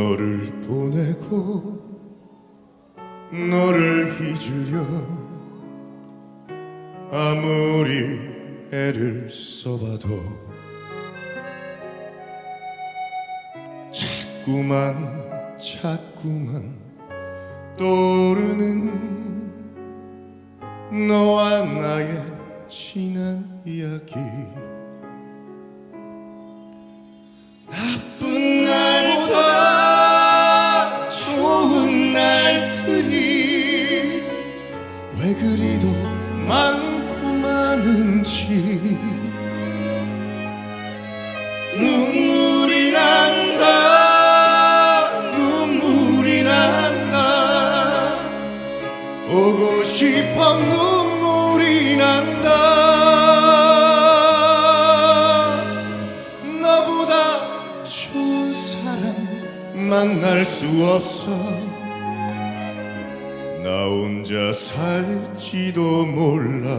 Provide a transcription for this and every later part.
너를 보내고 너를 잊으려 아무리 애를 써봐도 자꾸만 자꾸만 떠오르는 너와 나의 지난 이야기 보고 싶어 눈물이 난다. 너보다 좋은 사람 만날 수 없어. 나 혼자 살지도 몰라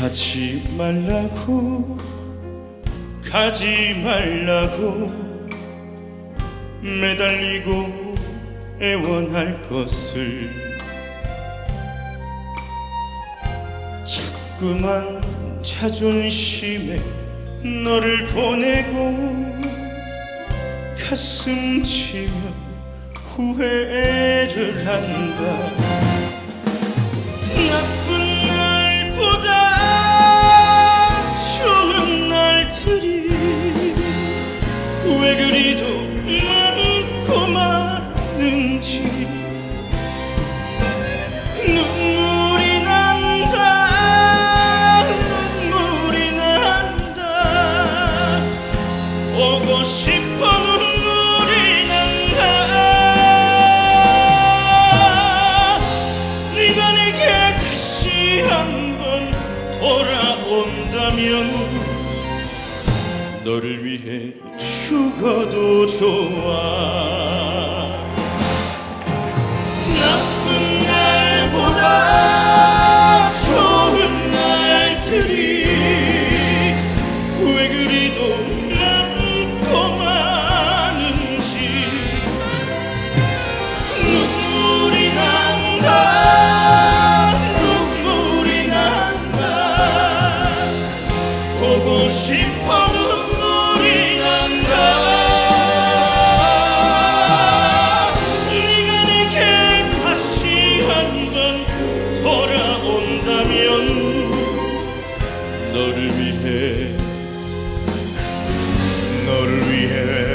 가지 말라고 가지 말라고 매달리고 애원할 것을 자꾸만 자존심에 너를 보내고 가슴 치며 후회를 한다 돌아온다면 너를 위해 죽어도 좋아 Yeah.